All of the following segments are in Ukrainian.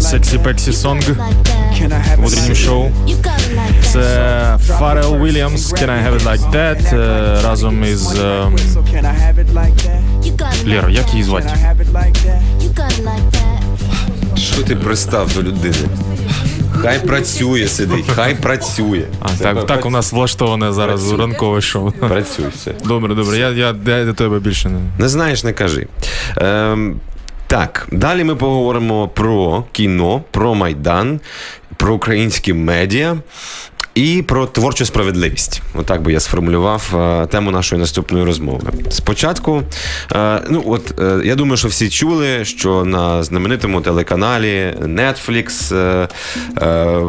Сексі Пексі Сонг в утреннім шоу. Це Фарел Вільямс Can I Have It Like That разом із Лєро, як її звати? Що ти пристав до людини? Хай працює, сидить, хай працює. А, так, так у нас влаштоване зараз ранкове шоу. Працюй все. Добре, добре. Я, я, я до тебе більше не. Не знаєш, не кажи. Ем, так, далі ми поговоримо про кіно, про Майдан, про українські медіа. І про творчу справедливість, отак би я сформулював е, тему нашої наступної розмови. Спочатку, е, ну от е, я думаю, що всі чули, що на знаменитому телеканалі Netflix е, е,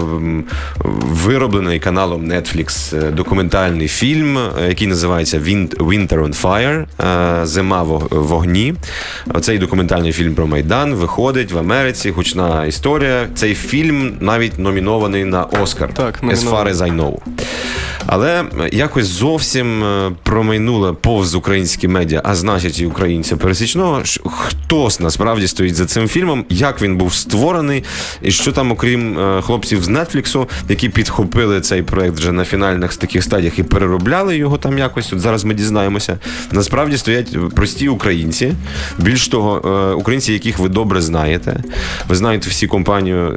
вироблений каналом Netflix документальний фільм, який називається Win- Winter on Fire Зима в вогні. Цей документальний фільм про Майдан виходить в Америці. Гучна історія. Цей фільм навіть номінований на Оскар. Так, номінований. Know. Але якось зовсім е, промайнуло повз українські медіа, а значить і українця пересічного. Хтось насправді стоїть за цим фільмом, як він був створений, і що там, окрім е, хлопців з Нетфліксу, які підхопили цей проект вже на фінальних таких стадіях і переробляли його там якось. От зараз ми дізнаємося. Насправді стоять прості українці. Більш того, е, українці, яких ви добре знаєте. Ви знаєте всі компанію,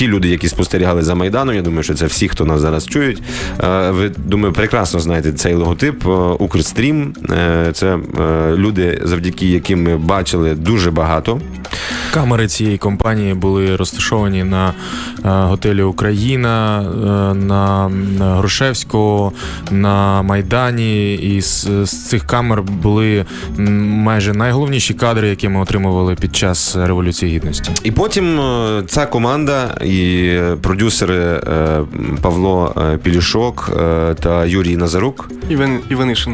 ті люди, які спостерігали за Майданом. Я думаю, що це всі, хто нас зараз чують. Е, Ви думаю, прекрасно знаєте цей логотип е, Укрстрім. Е, Це люди, завдяки яким ми бачили дуже багато. Камери цієї компанії були розташовані на готелі Україна, на Грушевського, на Майдані. І з, з цих камер були майже найголовніші кадри, які ми отримували під час Революції Гідності. І потім ця команда і продюсери е, Павло е, Пілішок е, та Юрій Назарук. Іван.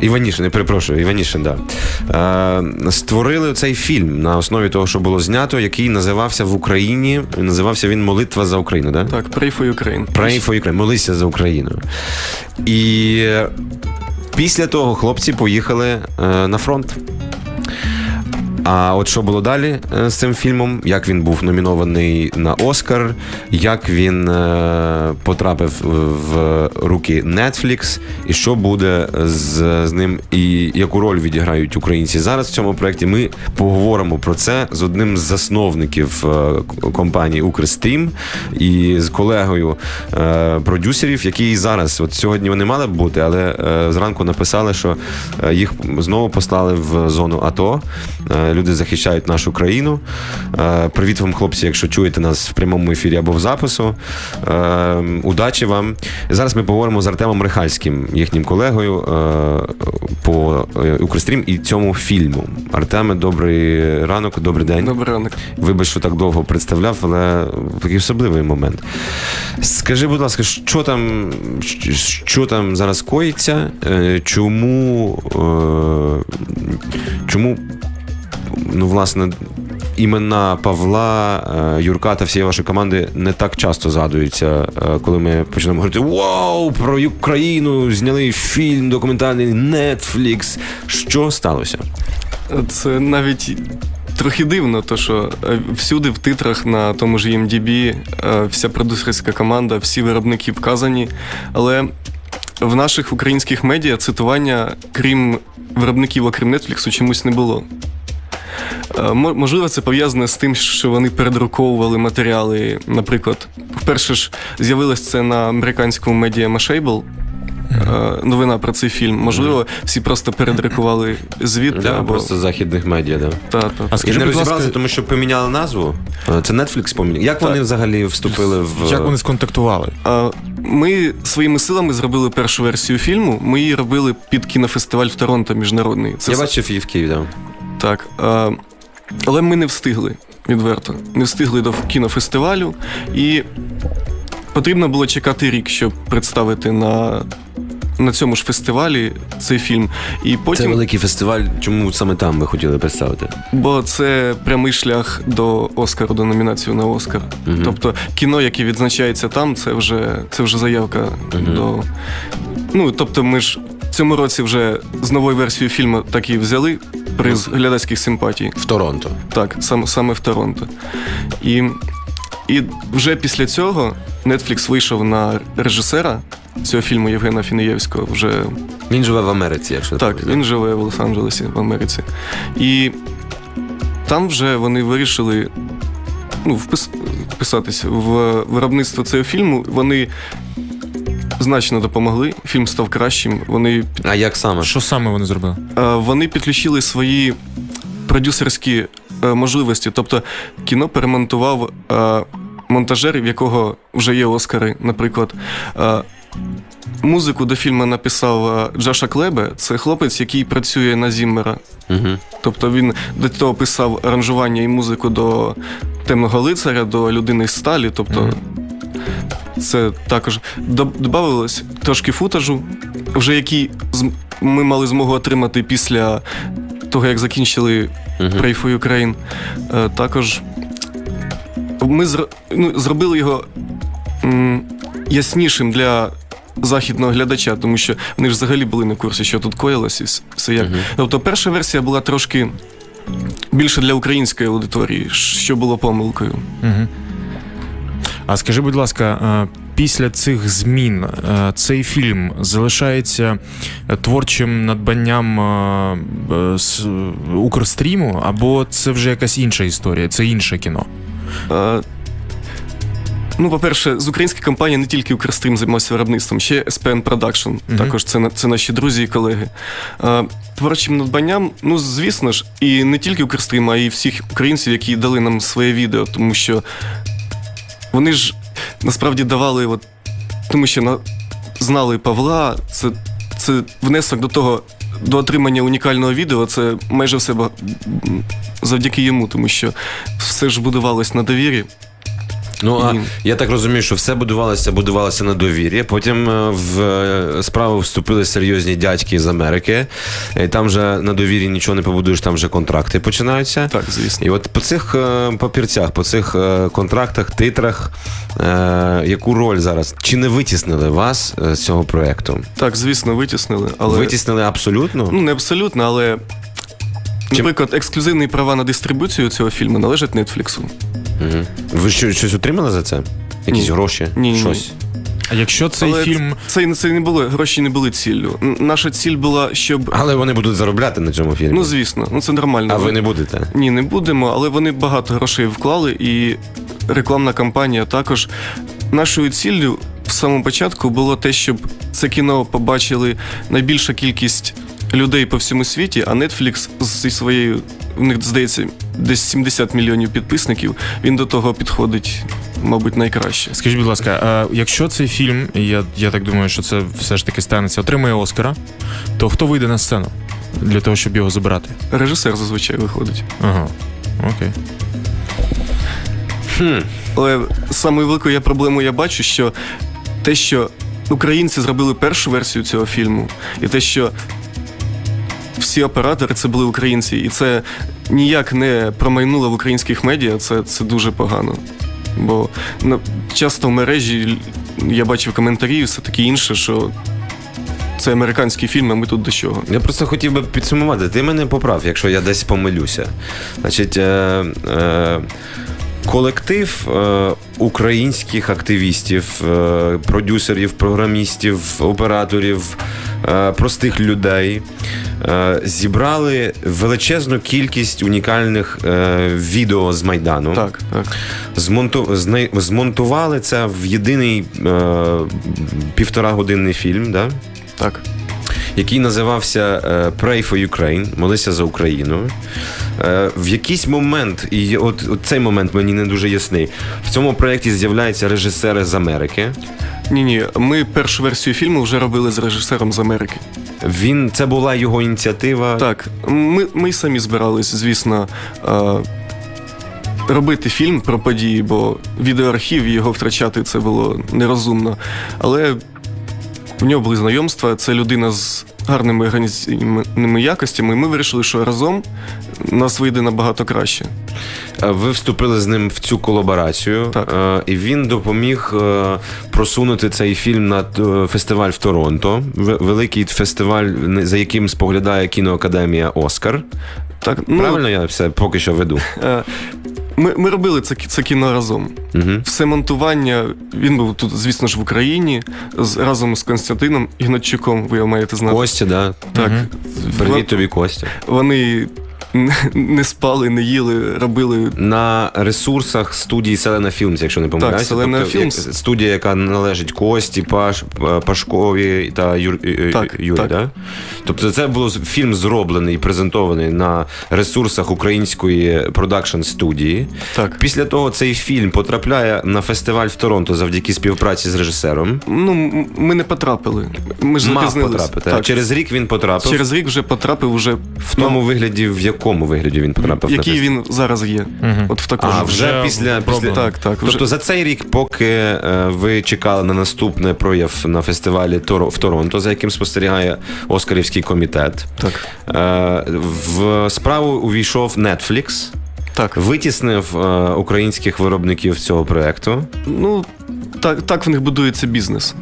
Іванішин, я перепрошую, Іванішин, да. Створили цей фільм на основі того, що було знято, який називався в Україні. Називався він Молитва за Україну, да? Так, Pray for Ukraine. Pray for Ukraine, молися за Україну. І після того хлопці поїхали на фронт. А от що було далі е, з цим фільмом? Як він був номінований на Оскар, як він е, потрапив в руки Netflix, і що буде з, з ним, і яку роль відіграють українці зараз в цьому проєкті? Ми поговоримо про це з одним з засновників е, компанії Укрстрім і з колегою продюсерів, які зараз, от сьогодні вони мали б бути, але зранку написали, що їх знову послали в зону АТО. Люди захищають нашу країну. Е, привіт вам, хлопці, якщо чуєте нас в прямому ефірі або в запису. Е, удачі вам. Зараз ми поговоримо з Артемом Рихальським, їхнім колегою е, по Укрстрім і цьому фільму. Артеме, добрий ранок, добрий день. Добрий ранок. Вибач, що так довго представляв, але такий особливий момент. Скажи, будь ласка, що там, що там зараз коїться? Чому, чому ну, власне, імена Павла, е, Юрка та всієї вашої команди не так часто згадуються, е, коли ми почнемо говорити Вау, про Україну зняли фільм документальний Netflix. Що сталося? Це навіть трохи дивно, то що е, всюди в титрах на тому ж EMDB е, вся продюсерська команда, всі виробники вказані. Але в наших українських медіа цитування, крім виробників, окрім Netflix, чомусь не було. Е, мо- Можливо, це пов'язане з тим, що вони передруковували матеріали. Наприклад, вперше ж з'явилось це на американському медіа Mashable. е, Новина про цей фільм. Можливо, всі просто передрукували звідти. Да, або... просто західних медіа, да. Та, та. А І не розібралися, ласка, тому що поміняли назву. Е, Це Netflix поміняв. Як вони взагалі вступили в. як вони сконтактували? Ми своїми силами зробили першу версію фільму. Ми її робили під кінофестиваль в Торонто міжнародний. Це Я с- бачив її в Києві, да. так. Але ми не встигли відверто. Не встигли до кінофестивалю, і потрібно було чекати рік, щоб представити на, на цьому ж фестивалі цей фільм. І Це великий фестиваль. Чому саме там ви хотіли представити? бо це прямий шлях до Оскару, до номінації на Оскар. Мгм. Тобто кіно, яке відзначається там, це вже, це вже заявка до. Ну, тобто, ми ж в цьому році вже з новою версією фільму так і взяли приз глядацьких симпатій. В Торонто. Так, саме, саме в Торонто. І, і вже після цього Netflix вийшов на режисера цього фільму Євгена Фінієвського. Вже Він живе в Америці, якщо так, він живе в Лос-Анджелесі, в Америці. І там вже вони вирішили ну, впис, вписатися в виробництво цього фільму. Вони значно допомогли. Фільм став кращим. Вони А як саме? Що саме вони зробили? Е, вони підключили свої продюсерські е, можливості. Тобто кіно перемонтував е, монтажер, в якого вже є Оскари, наприклад. Е, Музику до фільму написав е, Джаша Клебе. Це хлопець, який працює на Зіммера. Угу. Тобто він до того писав аранжування і музику до темного лицаря, до людини з сталі. Тобто Мгм. Це також додавалось трошки футажу, вже який ми мали змогу отримати після того, як закінчили. Pray for Ukraine. Е, Також ми зр- ну, зробили його м, яснішим для західного глядача, тому що вони ж взагалі були на курсі, що тут коїлось і все як. Тобто перша версія була трошки більше для української аудиторії, що було помилкою. Угу. А скажи, будь ласка, е, після цих змін е, цей фільм залишається е, творчим надбанням Укрстріму, або це вже якась інша історія, це інше кіно? Ну, по-перше, з української компанії не тільки Укрстрім займався виробництвом, ще SPN Production. Мгм. Також це, це наші друзі і колеги. Е, Творчим надбанням, ну, звісно ж, і не тільки Укрстрім, а й всіх українців, які дали нам своє відео, тому що вони ж насправді давали, от, тому що на, знали Павла, це, це внесок до того. До отримання унікального відео це майже все завдяки йому, тому що все ж будувалось на довірі. Ну а І- я так розумію, що все будувалося, будувалося на довір'ї. Потім е, в е, справу вступили серйозні дядьки з Америки. І там вже на довір'ї нічого не побудуєш, там вже контракти починаються. Так, звісно. І от по цих е, папірцях, по цих е, контрактах, титрах, е, яку роль зараз? Чи не витіснили вас е, з цього проекту? Так, звісно, витіснили, але Витіснили абсолютно? ну не абсолютно, але. Наприклад, ексклюзивні права на дистрибуцію цього фільму належать Нетфліксу. Угу. Ви що, щось отримали за це? Якісь Ні. гроші? Ні, ні. щось? А якщо цей Але фільм. це, це не було, гроші не були ціллю. Н- Наша ціль була, щоб. Але вони будуть заробляти на цьому фільмі. Ну, звісно, ну це нормально. а ви не будете? Ні, не будемо, але вони багато грошей вклали, і рекламна кампанія також. Нашою ціллю в самому початку було те, щоб це кіно побачили найбільша кількість людей по всьому світі, а Netflix зі своєю, в них здається, десь 70 мільйонів підписників. Він до того підходить, мабуть, найкраще. Скажіть, будь ласка, а якщо цей фільм, і я, я так думаю, що це все ж таки станеться, отримає Оскара, то хто вийде на сцену для того, щоб його забрати? Режисер зазвичай виходить. Ага. Окей. Але самою великою я проблемою я бачу, що те, що українці зробили першу версію цього фільму, і те, що всі оператори це були українці, і це ніяк не промайнуло в українських медіа, це, це дуже погано. Бо на, часто в мережі я бачив коментарі все таке інше, що це американський фільм, а ми тут до чого. Я просто хотів би підсумувати. Ти мене поправ, якщо я десь помилюся. Значить, е, е, колектив е, українських активістів, е, продюсерів, програмістів, операторів, е, простих людей е, зібрали величезну кількість унікальних е, відео з Майдану. Так, так. Змонту... зне- Змонтували це в єдиний е, півтора годинний фільм. Да? Так. який називався Pray for Ukraine, молися за Україну. Е, В якийсь момент, і от, от цей момент мені не дуже ясний. В цьому проєкті з'являються режисери з Америки. Ні, ні, ми першу версію фільму вже робили з режисером з Америки. Він це була його ініціатива. Так, ми, ми самі збирались, звісно, е, робити фільм про події, бо відеоархів його втрачати це було нерозумно. Але в нього були знайомства, це людина з гарними організаційними якостями, і ми вирішили, що разом нас вийде набагато краще. Е, Ви вступили з ним в цю колаборацію, Так. е, і він допоміг е, просунути цей фільм на фестиваль в Торонто. Великий фестиваль, за яким споглядає кіноакадемія Оскар. Так, ну, Правильно я все поки що веду. Ми, ми робили це, це кіно разом. Угу. Все монтування, він був тут, звісно ж, в Україні з, разом з Константином Ігнатчуком, ви його маєте знати. Костя, да. Так. Угу. Привіт тобі, Костя. Вони не- спали, не їли, робили. На ресурсах студії Селена Філмс, якщо не помиляюся. «Селена Тобто, Філмс». як- Студія, яка належить Кості, Паш, Пашкові та Юр, е, Так, Юрі, так. Да? Тобто це було фільм зроблений і презентований на ресурсах української продакшн студії. Так. Після того цей фільм потрапляє на фестиваль в Торонто завдяки співпраці з режисером. Ну, ми не потрапили. Ми ж Мав потрапити. а Через рік він потрапив. Через рік вже потрапив уже В тому вигляді, в якому вигляді він потрапив на який фестиваль? він зараз є. От в такому. А, вже Вже після, після... Так, так. Вже... Тобто за цей рік, поки е, ви чекали на наступний прояв на фестивалі Торо- в Торонто, за яким спостерігає Оскарівський комітет, Так. е, в справу увійшов Netflix, Так. витіснив е, українських виробників цього проекту. Ну, так, так в них будується бізнес.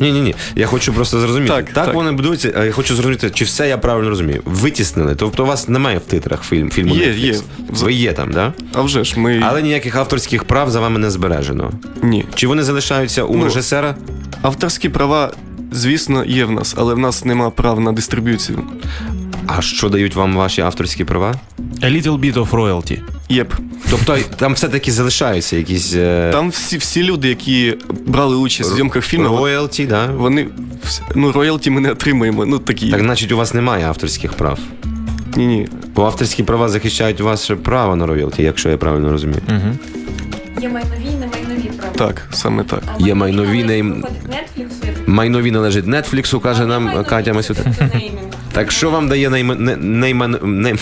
Ні, ні, ні. Я хочу просто зрозуміти. Так, так. вони будуються, я хочу зрозуміти, чи все я правильно розумію. Витіснили. Тобто у вас немає в титрах фільм, фільму Є, Netflix. є. Ви є там, да? А вже ж ми. Але ніяких авторських прав за вами не збережено. Ні. Чи вони залишаються у Ну, режисера? Авторські права, звісно, є в нас, але в нас нема прав на дистриб'юцію. А що дають вам ваші авторські права? A little bit of royalty. Єп. Тобто там все-таки залишаються якісь е, Там всі, всі люди, які брали участь в зйомках фільму, роялті, да? вони вс- ну, роялті ми не отримаємо. Ну такі. Так, значить, у вас немає авторських прав. Ні, ні. Бо авторські права захищають ваше право на роялті, якщо я правильно розумію. Угу. Є майнові і немайнові права. Так, саме так. А Є майнові, нейм- Netflix, Майнові належить Нетфліксу, каже нам Катя це Масюта. Так що вам дає найма... не, нейман... не...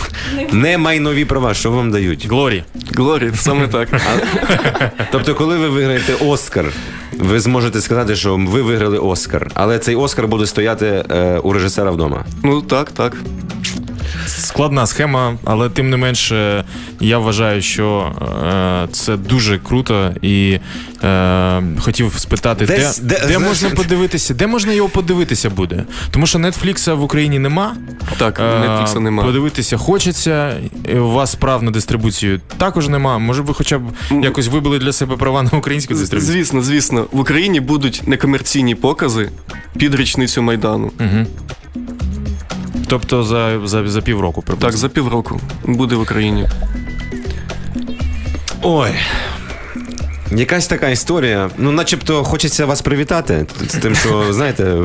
не майнові права? Що вам дають? Глорі. Глорі, саме так. Тобто, коли ви виграєте Оскар, ви зможете сказати, що ви виграли Оскар, але цей Оскар буде стояти е, у режисера вдома. Ну так, так. Складна схема, але тим не менше, я вважаю, що е, це дуже круто і е, хотів спитати, Десь- де, де- де, можна подивитися, де можна його подивитися буде. Тому що Нетфлікса в Україні нема. Так, Е, Netflix немає. Подивитися хочеться. і У вас прав на дистрибуцію також нема. Може, ви хоча б якось вибили для себе права на українську дистрибуцію? Звісно, звісно. В Україні будуть некомерційні покази під річницю Майдану. Угу. Тобто за, за, за півроку приблизно. Так, за півроку буде в Україні. Ой. Якась така історія. Ну, начебто, хочеться вас привітати з тим, що знаєте,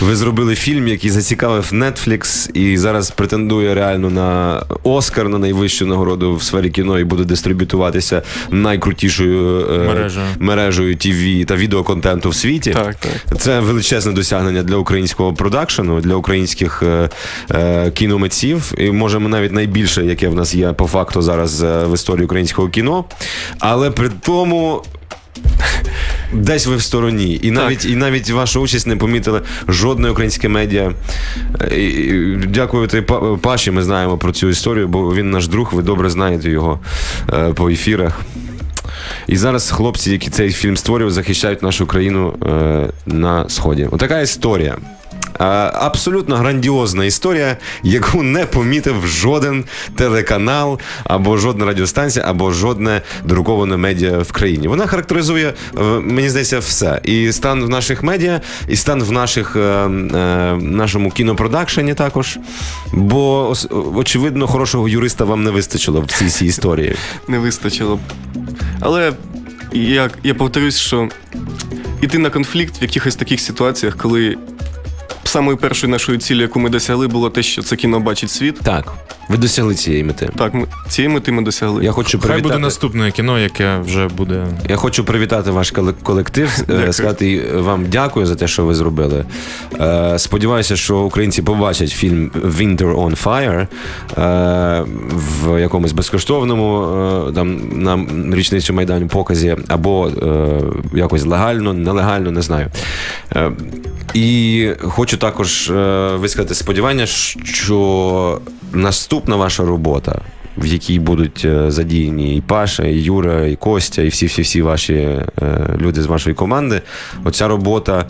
ви зробили фільм, який зацікавив Netflix і зараз претендує реально на Оскар на найвищу нагороду в сфері кіно і буде дистриб'ютуватися найкрутішою е, Мережею. мережею ТВ та відеоконтенту в світі. Так, так. Це величезне досягнення для українського продакшену, для українських е, е, кіномитців. І може навіть найбільше, яке в нас є по факту зараз е, в історії українського кіно. Але при тому. Десь ви в стороні, і навіть і навіть вашу участь не помітили жодне українське медіа. Е, Дякувати Паші. Ми знаємо про цю історію, бо він наш друг. Ви добре знаєте його е, по ефірах. І зараз хлопці, які цей фільм створюють, захищають нашу країну е, на сході. Отака історія. Абсолютно грандіозна історія, яку не помітив жоден телеканал, або жодна радіостанція, або жодне друковане медіа в країні. Вона характеризує, е, мені здається, все. І стан в наших медіа, і стан в наших, е, е, нашому кінопродакшені також. Бо, очевидно, хорошого юриста вам не вистачило в цій цій історії. Не вистачило б. Але я, я повторюсь, що іти на конфлікт в якихось таких ситуаціях, коли самою першою нашою цілею, яку ми досягли, було те, що це кіно бачить світ. Так, ви досягли цієї мети. Так, ми, цієї мети ми досягли. Я хочу Хай привітати. буде наступне кіно, яке вже буде. Я хочу привітати ваш коле- колектив, е, сказати вам дякую за те, що ви зробили. Е, Сподіваюся, що українці побачать фільм Winter on Fire е, в якомусь безкоштовному е, там на річницю майдану показі, або е, якось легально, нелегально, не знаю. Е, І хочу також е, висказати сподівання, що наступна ваша робота в якій будуть е, задіяні і Паша, і Юра, і Костя, і всі-всі-всі ваші е, люди з вашої команди. Оця робота,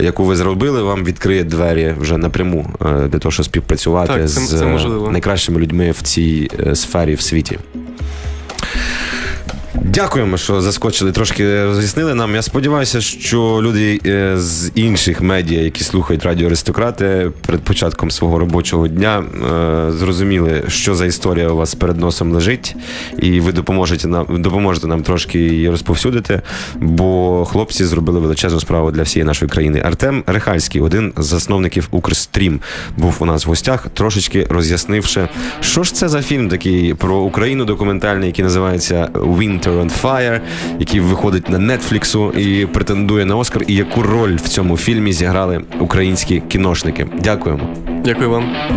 яку ви зробили, вам відкриє двері вже напряму е, для того, щоб співпрацювати Так, це- з це найкращими людьми в цій сфері в світі. Дякуємо, що заскочили, трошки роз'яснили нам. Я сподіваюся, що люди е, з інших медіа, які слухають радіо Аристократи, перед початком свого робочого дня е, зрозуміли, що за історія у вас перед носом лежить, і ви допоможете нам, допоможете нам трошки її розповсюдити, бо хлопці зробили величезну справу для всієї нашої країни. Артем Рехальський, один з засновників Укрстрім, був у нас в гостях, трошечки роз'яснивши, що ж це за фільм такий про Україну документальний, який називається Winter on Fire, який виходить на Нетфліксу і претендує на Оскар, і яку роль в цьому фільмі зіграли українські кіношники. Дякуємо. Дякую вам.